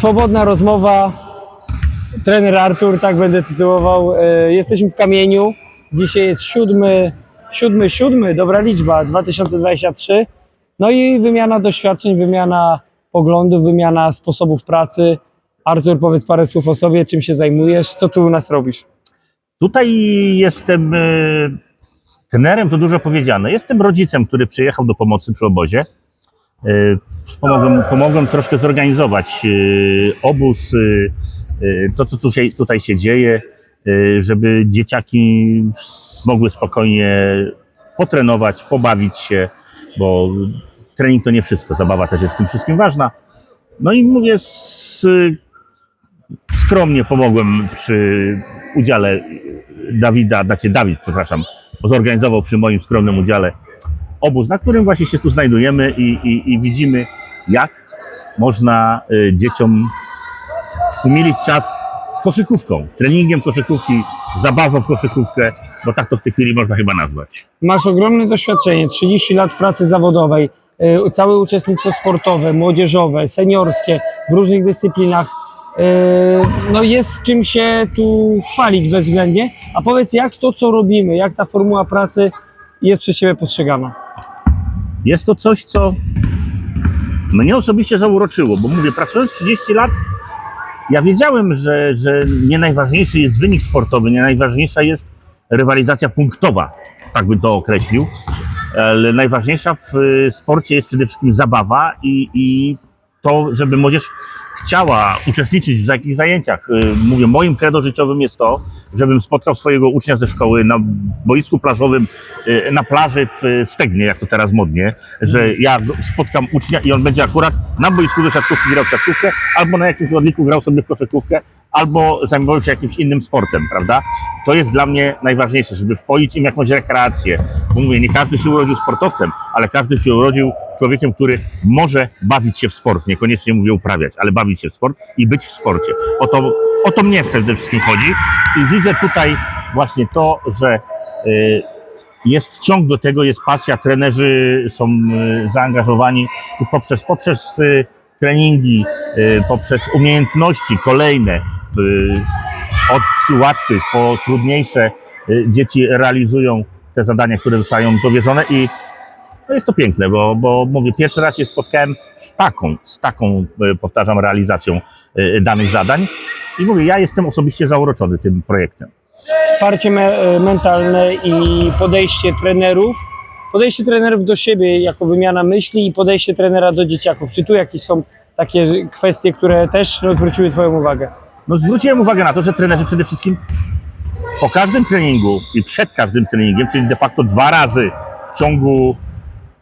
swobodna rozmowa. Trener Artur, tak będę tytułował. E, Jesteśmy w kamieniu. Dzisiaj jest siódmy, siódmy, siódmy, dobra liczba, 2023. No i wymiana doświadczeń, wymiana poglądów, wymiana sposobów pracy. Artur, powiedz parę słów o sobie, czym się zajmujesz, co tu u nas robisz? Tutaj jestem e, trenerem, to dużo powiedziane. Jestem rodzicem, który przyjechał do pomocy przy obozie. Pomogłem, pomogłem troszkę zorganizować e, obóz, e, e, to co tu się, tutaj się dzieje, żeby dzieciaki mogły spokojnie potrenować, pobawić się, bo trening to nie wszystko, zabawa też jest w tym wszystkim ważna. No i mówię, z, skromnie pomogłem przy udziale Dawida, znaczy Dawid, przepraszam, zorganizował przy moim skromnym udziale obóz, na którym właśnie się tu znajdujemy i, i, i widzimy, jak można y, dzieciom umilić czas koszykówką, treningiem koszykówki, zabawą w koszykówkę, bo tak to w tej chwili można chyba nazwać. Masz ogromne doświadczenie, 30 lat pracy zawodowej, y, całe uczestnictwo sportowe, młodzieżowe, seniorskie, w różnych dyscyplinach. Y, No jest czym się tu chwalić bezwzględnie. A powiedz, jak to, co robimy, jak ta formuła pracy jest przez Ciebie postrzegana? Jest to coś, co mnie osobiście zauroczyło, bo mówię, pracując 30 lat, ja wiedziałem, że, że nie najważniejszy jest wynik sportowy, nie najważniejsza jest rywalizacja punktowa, tak bym to określił, ale najważniejsza w y, sporcie jest przede wszystkim zabawa i, i to, żeby młodzież chciała uczestniczyć w jakichś zajęciach. Y, Mówię, moim credo życiowym jest to, żebym spotkał swojego ucznia ze szkoły na boisku plażowym, y, na plaży w y, Stegnie, jak to teraz modnie, że ja spotkam ucznia i on będzie akurat na boisku do siatkówki grał w siatkówkę, albo na jakimś odliku grał sobie w koszykówkę, albo zajmował się jakimś innym sportem, prawda? To jest dla mnie najważniejsze, żeby wpoić im jakąś rekreację. Bo mówię, nie każdy się urodził sportowcem, ale każdy się urodził człowiekiem, który może bawić się w sport, niekoniecznie mówię uprawiać, ale bawić się w sport i być w sporcie. O to, o to mnie przede wszystkim chodzi i widzę tutaj właśnie to, że y, jest ciąg do tego, jest pasja, trenerzy są y, zaangażowani i poprzez, poprzez y, treningi, poprzez umiejętności kolejne, od łatwych po trudniejsze, dzieci realizują te zadania, które zostają powierzone i no jest to piękne, bo, bo mówię, pierwszy raz się spotkałem z taką, z taką, y, powtarzam, realizacją y, danych zadań i mówię, ja jestem osobiście zauroczony tym projektem. Wsparcie me, e, mentalne i podejście trenerów. Podejście trenerów do siebie jako wymiana myśli i podejście trenera do dzieciaków. Czy tu jakieś są takie kwestie, które też no, zwróciły Twoją uwagę? No zwróciłem uwagę na to, że trenerzy przede wszystkim po każdym treningu i przed każdym treningiem, czyli de facto dwa razy w ciągu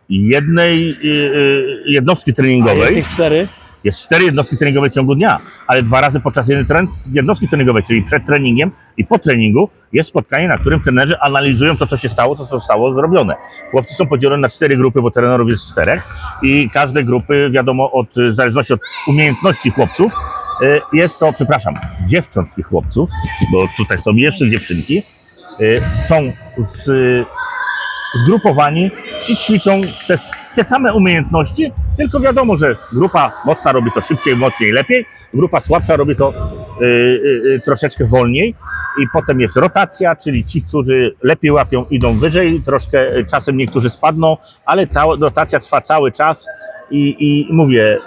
jednej y, y, jednostki A treningowej, jest ich cztery. jest cztery jednostki treningowe w ciągu dnia, ale dwa razy podczas jednej jednostki treningowej, czyli przed treningiem i po treningu jest spotkanie, na którym trenerzy analizują to, co się stało, to, co zostało zrobione. Chłopcy są podzieleni na cztery grupy, bo trenerów jest czterech i każde grupy, wiadomo, od, w zależności od umiejętności chłopców, y, jest to, przepraszam, dziewcząt i chłopców, bo tutaj są jeszcze dziewczynki, są z, zgrupowani i ćwiczą te, te same umiejętności, tylko wiadomo, że grupa mocna robi to szybciej, mocniej, lepiej, grupa słabsza robi to y, y, y, troszeczkę wolniej i potem jest rotacja, czyli ci, którzy lepiej łapią, idą wyżej, troszkę czasem niektórzy spadną, ale ta rotacja trwa cały czas i, i mówię,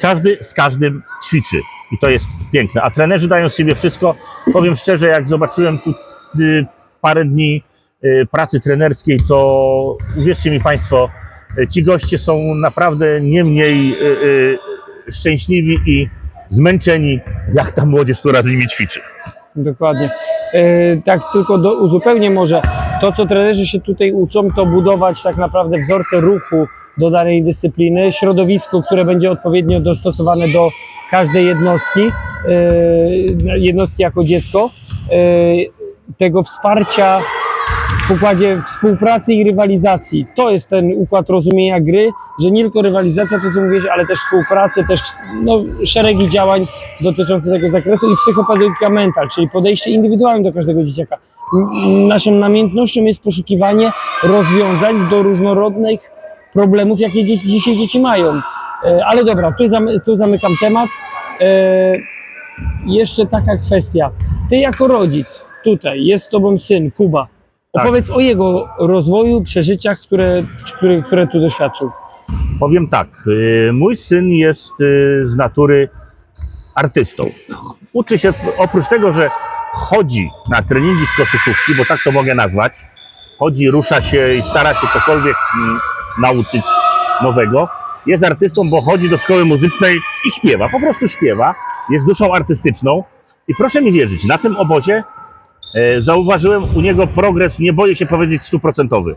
każdy z każdym ćwiczy i to jest piękne, a trenerzy dają z siebie wszystko. Powiem szczerze, jak zobaczyłem tu parę dni pracy trenerskiej, to uwierzcie mi Państwo, y, ci goście są naprawdę nie mniej y, y, szczęśliwi i zmęczeni, jak ta młodzież, która z nimi ćwiczy. Dokładnie. E, tak tylko do, uzupełnię może, to co trenerzy się tutaj uczą, to budować tak naprawdę wzorce ruchu do danej dyscypliny, środowisko, które będzie odpowiednio dostosowane do każdej jednostki, e, jednostki jako dziecko, e, tego wsparcia układzie współpracy i rywalizacji. To jest ten układ rozumienia gry, że nie tylko rywalizacja, to co mówiłeś, ale też współpracy, też no, szeregi działań dotyczące tego zakresu i psychopedagogia mental, czyli podejście indywidualne do każdego dzieciaka. Naszą namiętnością jest poszukiwanie rozwiązań do różnorodnych problemów, jakie dzieci, dzisiaj dzieci mają. E, Ale dobra, tu, zamy, tu zamykam temat. E, jeszcze taka kwestia. Ty jako rodzic, tutaj jest z tobą syn, Kuba. Tak. Opowiedz o jego rozwoju, przeżyciach, które, które, które tu doświadczył. Powiem tak, y, mój syn jest y, z natury artystą. Uczy się, oprócz tego, że chodzi na treningi z koszykówki, bo tak to mogę nazwać, chodzi, rusza się i stara się cokolwiek mm, nauczyć nowego, jest artystą, bo chodzi do szkoły muzycznej i śpiewa, po prostu śpiewa, jest duszą artystyczną i proszę mi wierzyć, na tym obozie zauważyłem u niego progres, nie boję się powiedzieć stuprocentowy.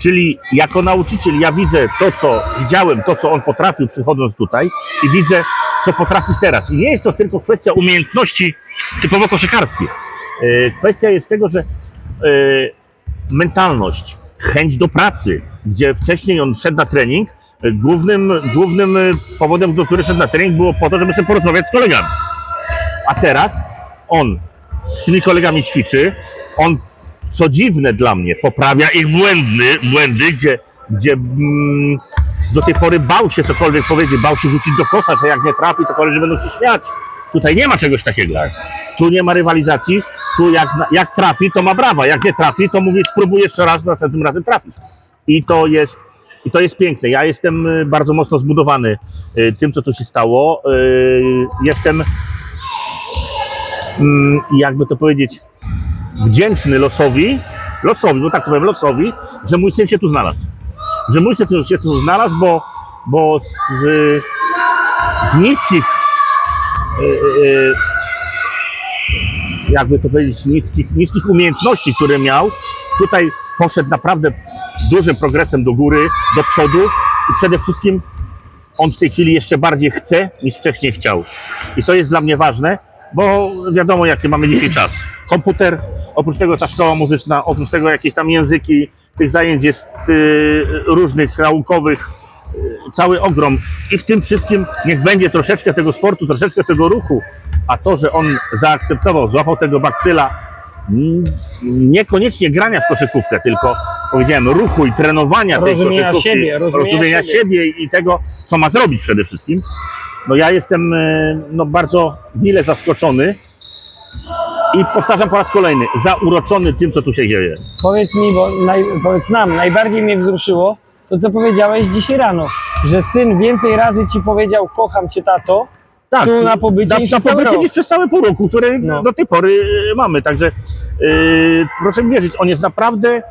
Czyli jako nauczyciel ja widzę to, co widziałem, to, co on potrafił przychodząc tutaj i widzę, co potrafi teraz. I nie jest to tylko kwestia umiejętności typowo koszykarskich. E, Kwestia jest tego, że e, mentalność, chęć do pracy, gdzie wcześniej on szedł na trening, e, głównym, głównym e, powodem, do którego szedł na trening było po to, żeby sobie porozmawiać z kolegami. A teraz on z tymi kolegami ćwiczy, on co dziwne dla mnie, poprawia ich błędy, błędy gdzie, gdzie mm, do tej pory bał się cokolwiek powiedzieć, bał się rzucić do kosza, że jak nie trafi, to koledzy będą się śmiać. Tutaj nie ma czegoś takiego. Tu nie ma rywalizacji, tu jak, jak trafi, to ma brawa, jak nie trafi, to mówi spróbuj jeszcze raz, następnym razem trafisz. I to jest, i to jest piękne. Ja jestem y, bardzo mocno zbudowany y, tym, co tu się stało. Y, Jestem, jakby to powiedzieć, wdzięczny losowi, losowi, bo tak powiem, losowi, że mój syn się tu znalazł. Że mój syn się tu znalazł, bo, bo z, z niskich, e, e, jakby to powiedzieć, niskich, niskich umiejętności, które miał, tutaj poszedł naprawdę dużym progresem do góry, do przodu i przede wszystkim on w tej chwili jeszcze bardziej chce niż wcześniej chciał. I to jest dla mnie ważne, bo wiadomo, jaki mamy dzisiaj czas. Komputer, oprócz tego ta szkoła muzyczna, oprócz tego jakieś tam języki, tych zajęć jest y, różnych naukowych, y, cały ogrom. I w tym wszystkim niech będzie troszeczkę tego sportu, troszeczkę tego ruchu, a to, że on zaakceptował, złapał tego bakcyla, niekoniecznie grania w koszykówkę, tylko powiedziałem ruchu i trenowania tej Rozumienia koszykówki, siebie, rozumienia rozumienia siebie. siebie i tego, co ma zrobić przede wszystkim. No ja jestem e, no, bardzo mile zaskoczony i powtarzam po raz kolejny, zauroczony tym, co tu się dzieje. Powiedz mi, bo naj, powiedz nam, najbardziej mnie wzruszyło to, co powiedziałeś dzisiaj rano, że syn więcej razy ci powiedział, kocham cię, tato, Tak, Tu na pobycie na, niż na przez cały pobycie niż przez cały pół roku, który No. do tej pory e, mamy. Także e, proszę mi wierzyć, on jest naprawdę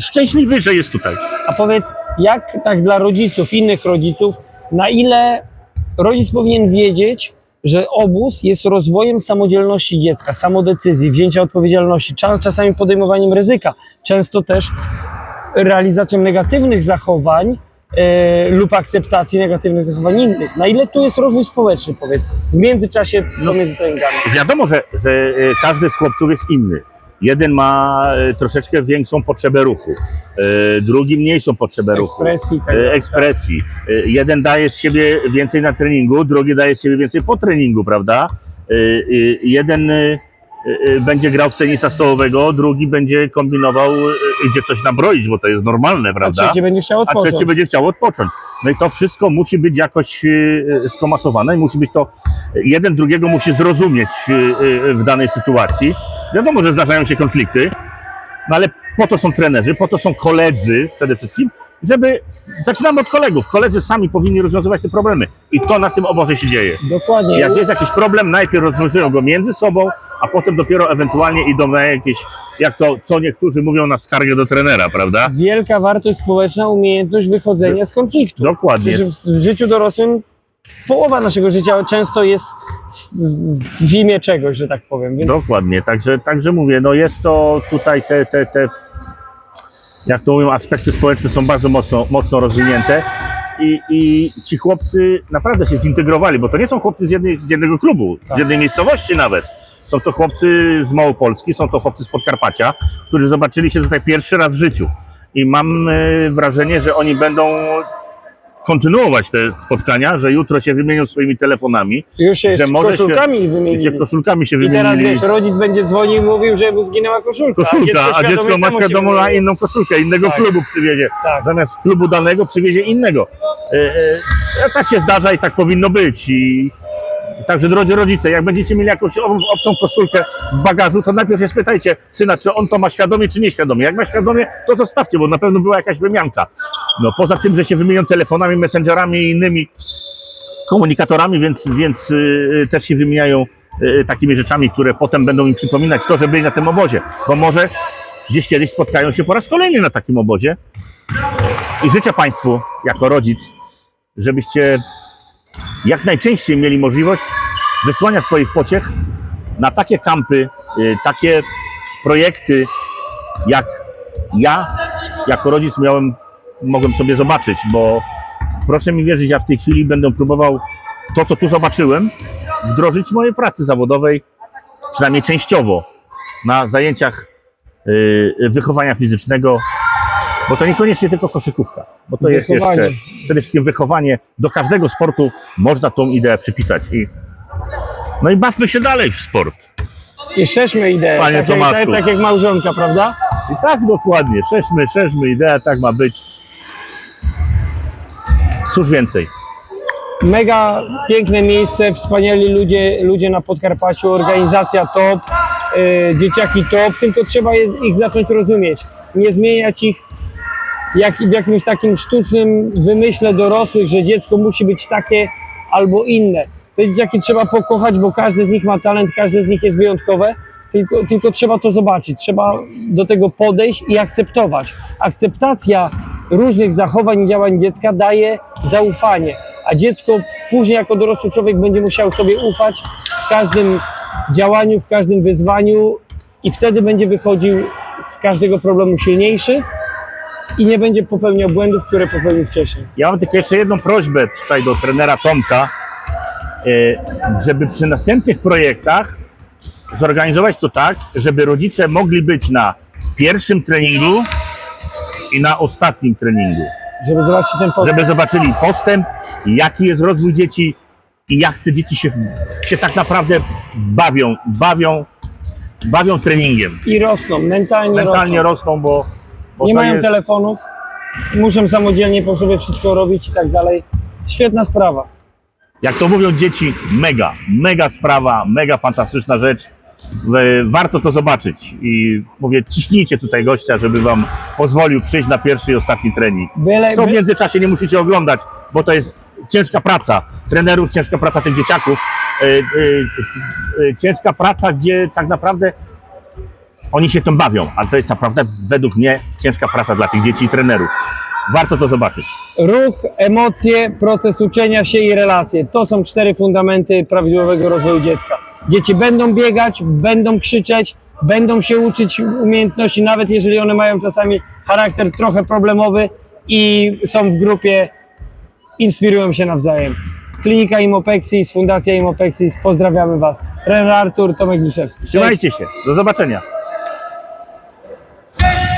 szczęśliwy, że jest tutaj. A powiedz, jak tak dla rodziców, innych rodziców, na ile rodzic powinien wiedzieć, że obóz jest rozwojem samodzielności dziecka, samodecyzji, wzięcia odpowiedzialności, czas, czasami podejmowaniem ryzyka, często też realizacją negatywnych zachowań e, lub akceptacji negatywnych zachowań innych. Na ile tu jest rozwój społeczny, powiedz, w międzyczasie No. pomiędzy treningami? Wiadomo, że, że e, każdy z chłopców jest inny. Jeden ma e, troszeczkę większą potrzebę ruchu, e, drugi mniejszą potrzebę ruchu. Ekspresji tak e, dalej. ekspresji. Jeden daje z siebie więcej na treningu, drugi daje z siebie więcej po treningu, prawda? Jeden będzie grał w tenisa stołowego, drugi będzie kombinował, e, idzie coś nabroić, bo to jest normalne, A prawda? trzeci będzie chciał a odpocząć. trzeci będzie chciał odpocząć. No i to wszystko musi być jakoś skomasowane i musi być to, jeden drugiego musi zrozumieć w danej sytuacji. Wiadomo, że zdarzają się konflikty, no ale po to są trenerzy, po to są koledzy przede wszystkim, żeby, zaczynamy od kolegów, koledzy sami powinni rozwiązywać te problemy i to na tym obozie się dzieje. Dokładnie. Jak jest jakiś problem, najpierw rozwiązują go między sobą, a potem dopiero ewentualnie idą na jakieś, jak to, co niektórzy mówią, na skargę do trenera, prawda? Wielka wartość społeczna, umiejętność wychodzenia z konfliktu. Dokładnie. Przecież w życiu dorosłym połowa naszego życia często jest w, imię czegoś, że tak powiem. Więc Dokładnie, także, także mówię, no jest to tutaj te, te, te, jak to mówią, aspekty społeczne są bardzo mocno, mocno rozwinięte i, i ci chłopcy naprawdę się zintegrowali, bo to nie są chłopcy z, jednej, z jednego klubu, Tak. z jednej miejscowości nawet. Są to chłopcy z Małopolski, są to chłopcy z Podkarpacia, którzy zobaczyli się tutaj pierwszy raz w życiu. I mam e, wrażenie, że oni będą kontynuować te spotkania, że jutro się wymienią swoimi telefonami, już się że z może się- koszulkami i wymienili. się koszulkami się I teraz wymienili. wiesz, rodzic będzie dzwonił i mówił, że mu zginęła koszulka. koszulka, a dziecko ma samo się na inną koszulkę, innego Tak. klubu przywiezie. Tak. Zamiast klubu danego przywiezie innego. E, e, tak się zdarza i tak powinno być. I, Także drodzy rodzice, jak będziecie mieli jakąś ob- obcą koszulkę w bagażu, to najpierw się spytajcie syna, czy on to ma świadomie, czy nieświadomie. Jak ma świadomie, to zostawcie, bo na pewno była jakaś wymianka. No poza tym, że się wymienią telefonami, messengerami i innymi komunikatorami, więc, więc yy, też się wymieniają yy, takimi rzeczami, które potem będą im przypominać to, że byli na tym obozie. Bo może gdzieś kiedyś spotkają się po raz kolejny na takim obozie. I życzę Państwu, jako rodzic, żebyście jak najczęściej mieli możliwość wysłania swoich pociech na takie kampy, y, takie projekty, jak ja jako rodzic miałem, mogłem sobie zobaczyć, bo proszę mi wierzyć, ja w tej chwili będę próbował to, co tu zobaczyłem, wdrożyć w mojej pracy zawodowej, przynajmniej częściowo, na zajęciach y, wychowania fizycznego, bo to niekoniecznie tylko koszykówka, bo to jest Wychowanie. jeszcze przede wszystkim wychowanie. Do każdego sportu można tą ideę przypisać. I, no i bawmy się dalej w sport. I szerzmy ideę, Panie tak, jak, Tomaszu. tak, tak jak małżonka, prawda? I tak dokładnie, szerzmy, szerzmy ideę, tak ma być. Cóż więcej. Mega piękne miejsce, wspaniali ludzie, ludzie na Podkarpaciu, organizacja top, y, dzieciaki top, tylko trzeba jest, ich zacząć rozumieć, nie zmieniać ich jak, w jakimś takim sztucznym wymyśle dorosłych, że dziecko musi być takie albo inne. Te dzieciaki trzeba pokochać, bo każdy z nich ma talent, każde z nich jest wyjątkowe, tylko, tylko trzeba to zobaczyć, trzeba do tego podejść i akceptować. Akceptacja różnych zachowań i działań dziecka daje zaufanie, a dziecko później jako dorosły człowiek będzie musiał sobie ufać w każdym działaniu, w każdym wyzwaniu i wtedy będzie wychodził z każdego problemu silniejszy i nie będzie popełniał błędów, które popełnił wcześniej. Ja mam tylko jeszcze jedną prośbę tutaj do trenera Tomka, e, żeby przy następnych projektach zorganizować to tak, żeby rodzice mogli być na pierwszym treningu i na ostatnim treningu. Żeby zobaczyć ten postęp. Żeby zobaczyli postęp, jaki jest rozwój dzieci i jak te dzieci się, się tak naprawdę bawią, bawią, bawią treningiem. I rosną, mentalnie, Mentalnie rosną. rosną, bo, bo Nie mają jest, telefonów, muszą samodzielnie po sobie wszystko robić i tak dalej. Świetna sprawa. jak to mówią dzieci, mega, mega sprawa, mega fantastyczna rzecz. E, Warto to zobaczyć i mówię, ciśnijcie tutaj gościa, żeby wam pozwolił przyjść na pierwszy i ostatni trening. Byle, To w międzyczasie nie musicie oglądać, bo to jest ciężka praca trenerów, ciężka praca tych dzieciaków, e, e, ciężka praca, gdzie tak naprawdę oni się tym bawią, ale to jest naprawdę według mnie ciężka praca dla tych dzieci i trenerów. Warto to zobaczyć. ruch, emocje, proces uczenia się i relacje. To są cztery fundamenty prawidłowego rozwoju dziecka. Dzieci będą biegać, będą krzyczeć, będą się uczyć umiejętności, nawet jeżeli one mają czasami charakter trochę problemowy i są w grupie, inspirują się nawzajem. Klinika Imopexis, Fundacja Imopexis, pozdrawiamy Was. Trener Artur, Tomek Miszewski. Cześć. Trzymajcie się, do zobaczenia. Hey!